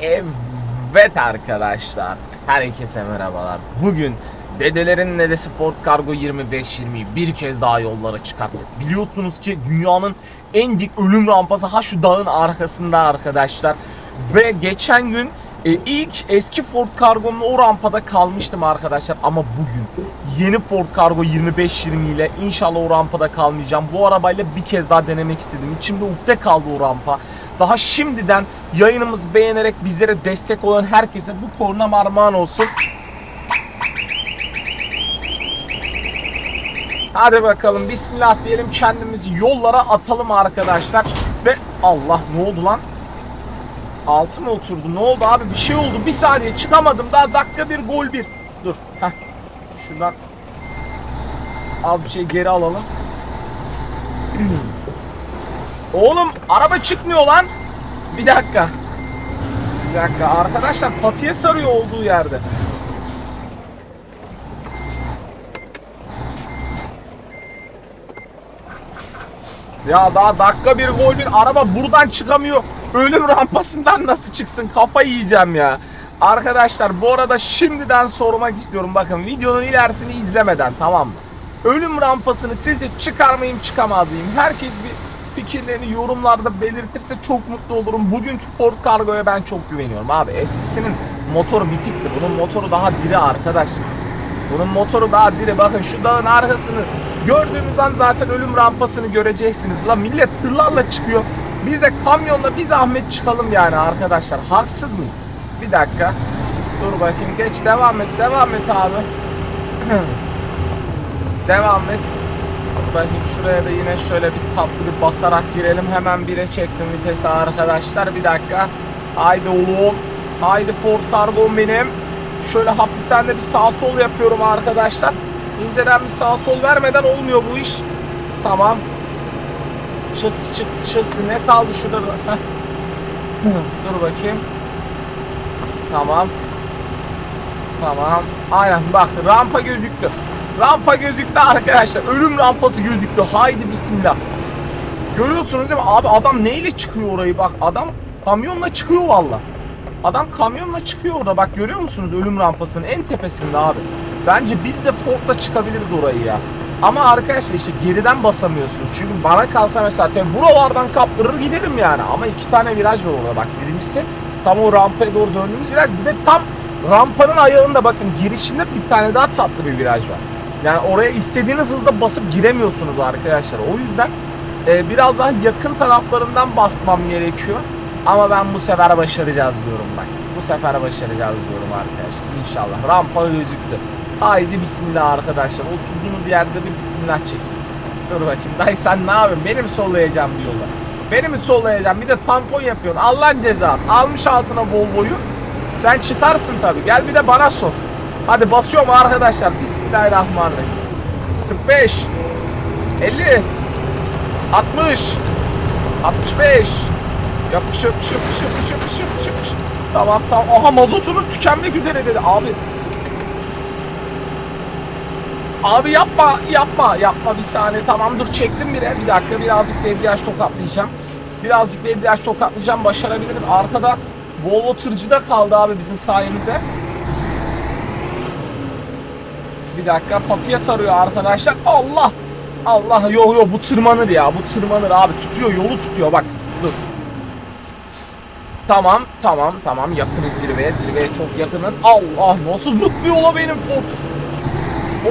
Evet arkadaşlar, herkese merhabalar. Bugün dedelerin dedesi Ford Cargo 2520'yi bir kez daha yollara çıkarttık. Biliyorsunuz ki dünyanın en dik ölüm rampası ha şu dağın arkasında arkadaşlar. Ve geçen gün e, ilk eski Ford Cargo'nun o rampada kalmıştım arkadaşlar. Ama bugün yeni Ford Cargo 2520 ile inşallah o rampada kalmayacağım. Bu arabayla bir kez daha denemek istedim. İçimde ukde kaldı o rampa. Daha şimdiden yayınımızı beğenerek bizlere destek olan herkese bu korna armağan olsun. Hadi bakalım bismillah diyelim kendimizi yollara atalım arkadaşlar. Ve Allah ne oldu lan? Altı mı oturdu? Ne oldu abi? Bir şey oldu. Bir saniye çıkamadım. Daha dakika bir gol bir. Dur. Heh. Şuradan al bir şey geri alalım. Oğlum araba çıkmıyor lan. Bir dakika. Bir dakika arkadaşlar patiye sarıyor olduğu yerde. Ya daha dakika bir gol bir araba buradan çıkamıyor. Ölüm rampasından nasıl çıksın kafayı yiyeceğim ya. Arkadaşlar bu arada şimdiden sormak istiyorum. Bakın videonun ilerisini izlemeden tamam mı? Ölüm rampasını sizce çıkar mıyım çıkamaz mıyım? Herkes bir fikirlerini yorumlarda belirtirse çok mutlu olurum. Bugünkü Ford Cargo'ya ben çok güveniyorum abi. Eskisinin motoru bitikti. Bunun motoru daha diri arkadaşlar. Bunun motoru daha diri. Bakın şu dağın arkasını gördüğümüz an zaten ölüm rampasını göreceksiniz. La millet tırlarla çıkıyor. Biz de kamyonla bir zahmet çıkalım yani arkadaşlar. Haksız mıyım? Bir dakika. Dur bakayım. Geç devam et. Devam et abi. devam et. Bakayım şuraya da yine şöyle biz tatlı basarak girelim. Hemen bire çektim vitesi arkadaşlar. Bir dakika. Haydi oğlum. Haydi Ford Cargo'm benim. Şöyle hafiften de bir sağ sol yapıyorum arkadaşlar. İnceden bir sağ sol vermeden olmuyor bu iş. Tamam. Çıktı çıktı çıktı. Ne kaldı şurada? Dur bakayım. Tamam. Tamam. Aynen bak rampa gözüktü. Rampa gözüktü arkadaşlar. Ölüm rampası gözüktü. Haydi bismillah. Görüyorsunuz değil mi? Abi adam neyle çıkıyor orayı? Bak adam kamyonla çıkıyor valla. Adam kamyonla çıkıyor orada. Bak görüyor musunuz ölüm rampasının en tepesinde abi. Bence biz de Ford'la çıkabiliriz orayı ya. Ama arkadaşlar işte geriden basamıyorsunuz. Çünkü bana kalsa mesela buralardan kaptırır giderim yani. Ama iki tane viraj var orada bak. Birincisi tam o rampaya doğru döndüğümüz viraj. Bir de tam rampanın ayağında bakın girişinde bir tane daha tatlı bir viraj var. Yani oraya istediğiniz hızda basıp giremiyorsunuz arkadaşlar. O yüzden e, biraz daha yakın taraflarından basmam gerekiyor. Ama ben bu sefer başaracağız diyorum bak. Bu sefer başaracağız diyorum arkadaşlar. İnşallah. Rampa gözüktü. Haydi bismillah arkadaşlar. Oturduğunuz yerde bir bismillah çekin. Dur bakayım. Dayı sen ne yapıyorsun? Beni mi sollayacağım diyorlar. Beni mi sollayacağım? Bir de tampon yapıyorsun. Allah'ın cezası. Almış altına Volvo'yu. Sen çıkarsın tabii. Gel bir de bana sor. Hadi basıyorum arkadaşlar. Bismillahirrahmanirrahim. 45 50 60 65 Yapış yapış yapış yapış yapış yapış yapış. Tamam tamam. Aha mazotunuz tükenmek üzere dedi abi. Abi yapma yapma yapma bir saniye tamam dur çektim bile bir dakika birazcık debriyaj tokatlayacağım. Birazcık debriyaj tokatlayacağım başarabiliriz. Arkada Volvo tırcıda kaldı abi bizim sayemize. Bir dakika patıya sarıyor arkadaşlar. Allah Allah yo yo bu tırmanır ya bu tırmanır abi tutuyor yolu tutuyor bak dur. Tamam tamam tamam yakınız zirveye zirveye çok yakınız. Allah nasıl zıplıyor ola benim Ford.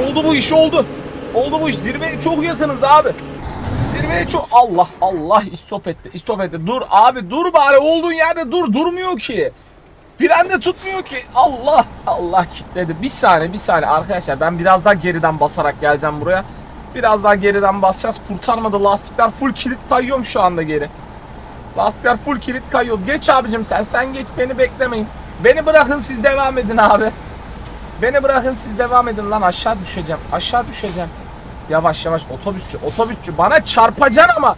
Oldu bu iş oldu. Oldu bu iş zirveye çok yakınız abi. Zirveye çok Allah Allah istop etti istop etti. Dur abi dur bari olduğun yerde dur durmuyor ki. Frende tutmuyor ki. Allah Allah kitledi. Bir saniye bir saniye arkadaşlar ben biraz daha geriden basarak geleceğim buraya. Biraz daha geriden basacağız. Kurtarmadı lastikler full kilit kayıyorum şu anda geri. Lastikler full kilit kayıyor. Geç abicim sen. Sen geç beni beklemeyin. Beni bırakın siz devam edin abi. Beni bırakın siz devam edin lan aşağı düşeceğim. Aşağı düşeceğim. Yavaş yavaş otobüsçü otobüsçü bana çarpacaksın ama.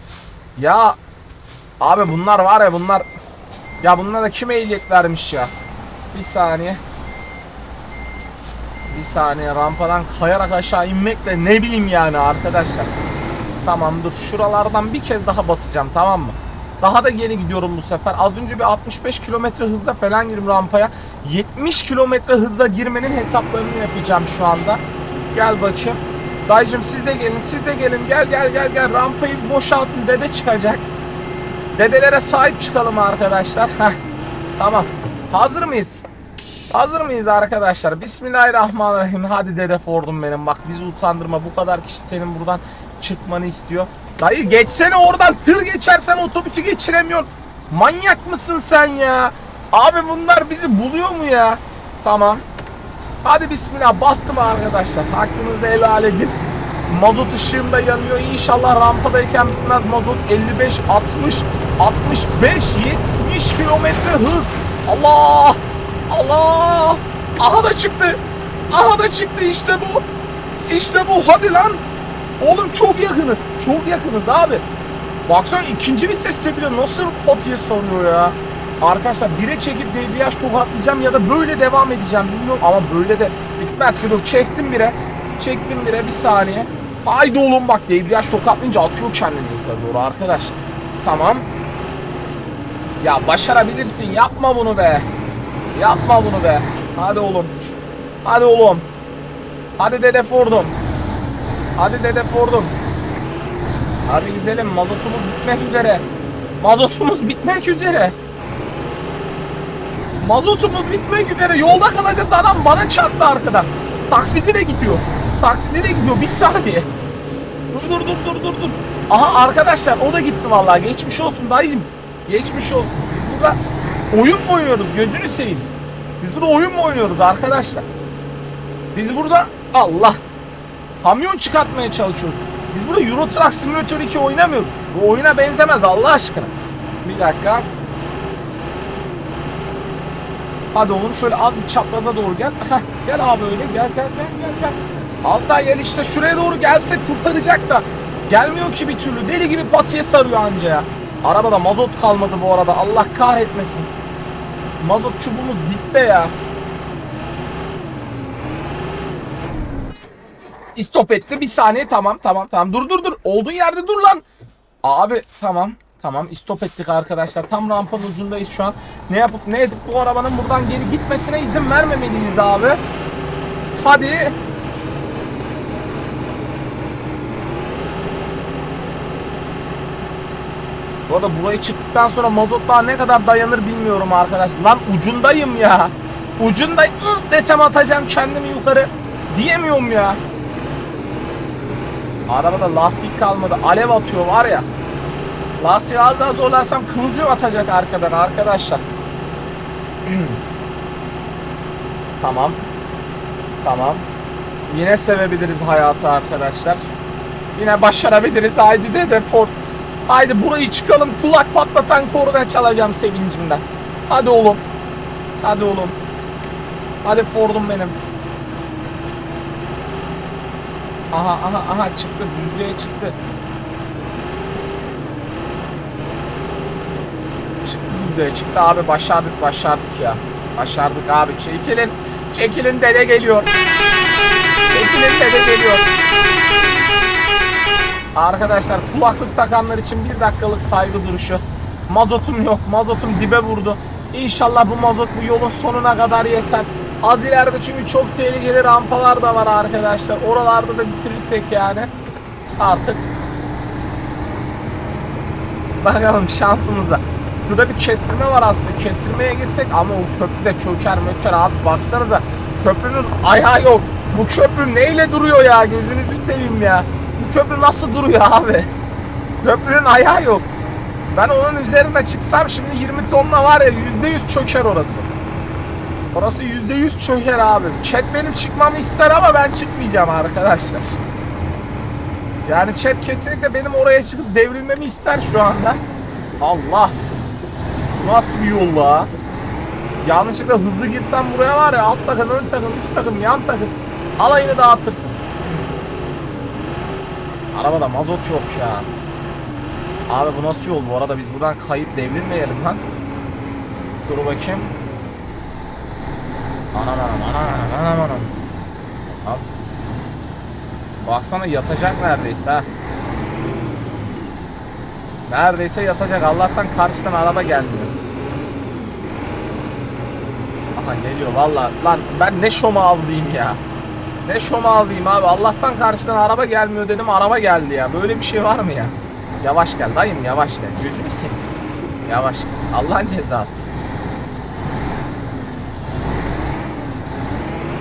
Ya abi bunlar var ya bunlar. Ya bunlara kim ehliyet vermiş ya? Bir saniye. Bir saniye rampadan kayarak aşağı inmekle ne bileyim yani arkadaşlar. Tamam dur şuralardan bir kez daha basacağım tamam mı? Daha da geri gidiyorum bu sefer. Az önce bir 65 kilometre hızla falan girdim rampaya. 70 kilometre hızla girmenin hesaplarını yapacağım şu anda. Gel bakayım. Dayıcım siz de gelin siz de gelin. Gel gel gel gel. Rampayı boşaltın. Dede çıkacak. Dedelere sahip çıkalım arkadaşlar. Heh. Tamam. Hazır mıyız? Hazır mıyız arkadaşlar? Bismillahirrahmanirrahim. Hadi dede Ford'um benim. Bak bizi utandırma. Bu kadar kişi senin buradan çıkmanı istiyor. Dayı geçsene oradan. Tır geçersen otobüsü geçiremiyorsun. Manyak mısın sen ya? Abi bunlar bizi buluyor mu ya? Tamam. Hadi bismillah bastım arkadaşlar. Hakkınızı helal edin. Mazot ışığım yanıyor. İnşallah rampadayken bitmez mazot 55, 60, 65, 70 kilometre hız. Allah! Allah! Aha da çıktı. Aha da çıktı işte bu. İşte bu. Hadi lan. Oğlum çok yakınız. Çok yakınız abi. Baksana ikinci viteste bile nasıl patiye sarıyor ya. Arkadaşlar bire çekip debriyaj tokatlayacağım ya da böyle devam edeceğim bilmiyorum ama böyle de bitmez ki dur çektim bire çektim bire bir saniye haydi oğlum bak debriyaj tokatlayınca atıyor kendini yukarı doğru arkadaş tamam ya başarabilirsin yapma bunu be yapma bunu be hadi oğlum hadi oğlum hadi dede Ford'um hadi dede Ford'um hadi gidelim mazotumuz bitmek üzere mazotumuz bitmek üzere Mazotumuz bitmek üzere. Yolda kalacağız adam bana çarptı arkadan. Taksidi de gidiyor. Taksidi de gidiyor. Bir saniye. Dur dur dur dur dur dur. Aha arkadaşlar o da gitti vallahi. Geçmiş olsun dayıcım. Geçmiş olsun. Biz burada oyun mu oynuyoruz? Gözünü seveyim. Biz burada oyun mu oynuyoruz arkadaşlar? Biz burada Allah kamyon çıkartmaya çalışıyoruz. Biz burada Euro Truck Simulator 2 oynamıyoruz. Bu oyuna benzemez Allah aşkına. Bir dakika. Hadi oğlum şöyle az bir çapraza doğru gel. Heh, gel abi öyle gel gel gel gel gel. Az daha gel işte şuraya doğru gelse kurtaracak da. Gelmiyor ki bir türlü. Deli gibi patiye sarıyor anca ya. Arabada mazot kalmadı bu arada. Allah kahretmesin. Mazot çubuğumuz bitti ya. İstop etti. Bir saniye tamam tamam tamam. Dur dur dur. Olduğun yerde dur lan. Abi tamam. Tamam istop ettik arkadaşlar. Tam rampanın ucundayız şu an. Ne yapıp ne edip bu arabanın buradan geri gitmesine izin vermemeliyiz abi. Hadi. Bu arada buraya çıktıktan sonra mazot daha ne kadar dayanır bilmiyorum arkadaşlar. Lan ucundayım ya. Ucundayım Ih desem atacağım kendimi yukarı. Diyemiyorum ya. Arabada lastik kalmadı. Alev atıyor var ya. Lastiği az daha zorlarsam kıvılcım atacak arkadan arkadaşlar. tamam. Tamam. Yine sevebiliriz hayatı arkadaşlar. Yine başarabiliriz. Haydi dede Ford. Haydi burayı çıkalım. Kulak patlatan korna çalacağım sevincimden. Hadi oğlum. Hadi oğlum. Hadi Ford'um benim. Aha aha aha çıktı. Düzlüğe çıktı. Çıktı düzlüğe çıktı abi başardık başardık ya. Başardık abi çekilin. Çekilin dede geliyor. Çekilin dede geliyor. Arkadaşlar kulaklık takanlar için bir dakikalık saygı duruşu. Mazotum yok. Mazotum dibe vurdu. İnşallah bu mazot bu yolun sonuna kadar yeter. Az ileride çünkü çok tehlikeli rampalar da var arkadaşlar. Oralarda da bitirirsek yani. Artık. Bakalım şansımıza. Burada bir kestirme var aslında. Kestirmeye girsek ama o köprü de çöker möker abi baksanıza. Köprünün ayağı yok. Bu köprü neyle duruyor ya gözünüzü seveyim ya. Köprü nasıl duruyor abi? Köprünün ayağı yok. Ben onun üzerine çıksam şimdi 20 tonla var ya %100 çöker orası. Orası %100 çöker abi. Chat benim çıkmamı ister ama ben çıkmayacağım arkadaşlar. Yani chat kesinlikle benim oraya çıkıp devrilmemi ister şu anda. Allah. Bu nasıl bir yol la? Yanlışlıkla hızlı girsem buraya var ya alt takım, ön takım, üst takım, yan takım. Alayını dağıtırsın. Arabada mazot yok ya. Abi bu nasıl yol bu arada biz buradan kayıp devrilmeyelim lan. Dur bakayım. Anam anam anam anam anam. Abi. Baksana yatacak neredeyse ha. Neredeyse yatacak. Allah'tan karşıdan araba gelmiyor. Aha geliyor valla. Lan ben ne şom ağızlıyım ya. Ne şom ağızlıyım abi. Allah'tan karşıdan araba gelmiyor dedim. Araba geldi ya. Böyle bir şey var mı ya? Yavaş gel dayım yavaş gel. Gözünü seveyim. Yavaş gel. Allah'ın cezası.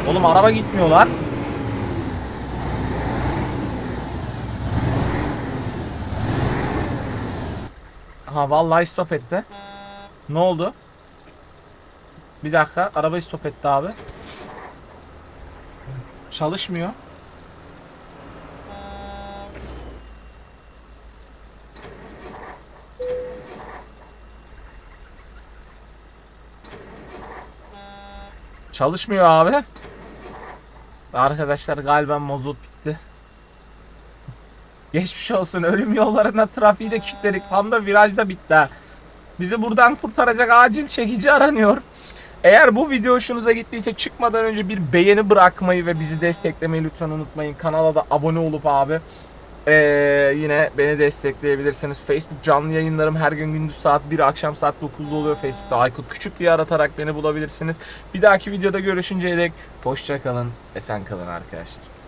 Oğlum araba gitmiyor lan. Aha vallahi stop etti. Ne oldu? Bir dakika arabayı stop etti abi. Çalışmıyor. Çalışmıyor abi. Arkadaşlar galiba mazot bitti. Geçmiş olsun ölüm yollarında trafiği de kilitledik. Tam da virajda bitti ha. Bizi buradan kurtaracak acil çekici aranıyor. Eğer bu video hoşunuza gittiyse çıkmadan önce bir beğeni bırakmayı ve bizi desteklemeyi lütfen unutmayın. Kanala da abone olup abi ee, yine beni destekleyebilirsiniz. Facebook canlı yayınlarım her gün gündüz saat 1 akşam saat 9'da oluyor. Facebook'ta Aykut Küçük diye aratarak beni bulabilirsiniz. Bir dahaki videoda görüşünceye dek hoşça kalın, esen kalın arkadaşlar.